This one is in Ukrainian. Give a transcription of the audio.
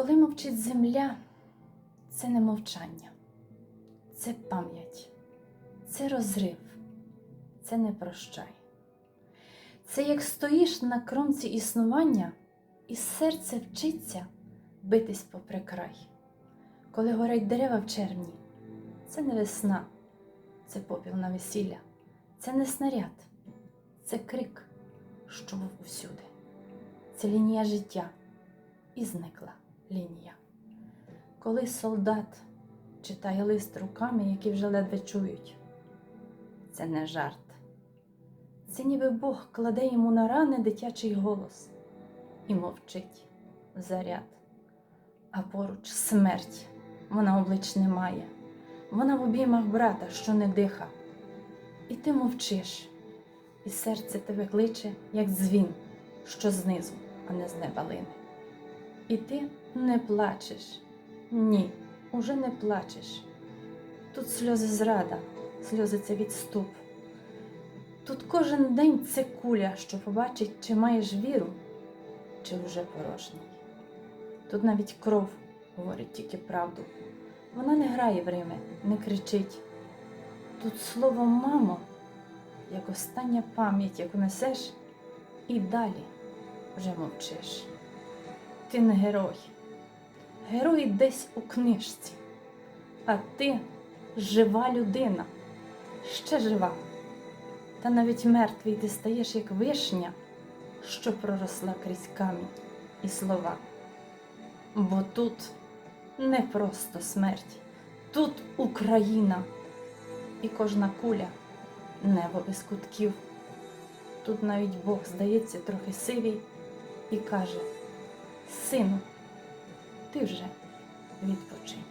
Коли мовчить земля, це не мовчання, це пам'ять, це розрив, це не прощай. Це як стоїш на кромці існування, і серце вчиться битись попри край. Коли горять дерева в червні, це не весна, це попіл на весілля, це не снаряд, це крик, що був усюди. Це лінія життя, і зникла лінія. Коли солдат читає лист руками, які вже ледве чують, це не жарт. Це ніби Бог кладе йому на рани дитячий голос і мовчить заряд. А поруч смерть, вона облич не має, вона в обіймах брата, що не диха. І ти мовчиш, і серце тебе кличе, як дзвін, що знизу, а не з неба. І ти не плачеш. Ні, уже не плачеш. Тут сльози зрада, сльози це відступ. Тут кожен день це куля, що побачить, чи маєш віру, чи вже порожній. Тут навіть кров говорить тільки правду. Вона не грає в Рими, не кричить. Тут слово мамо, як остання пам'ять, яку несеш, і далі вже мовчиш. Ти не герой. Герой десь у книжці, а ти жива людина, ще жива. Та навіть мертвий ти стаєш як вишня, що проросла крізь камінь і слова. Бо тут не просто смерть, тут Україна, і кожна куля небо без кутків. Тут навіть Бог здається трохи сивий і каже: Сину, ти вже відпочинь.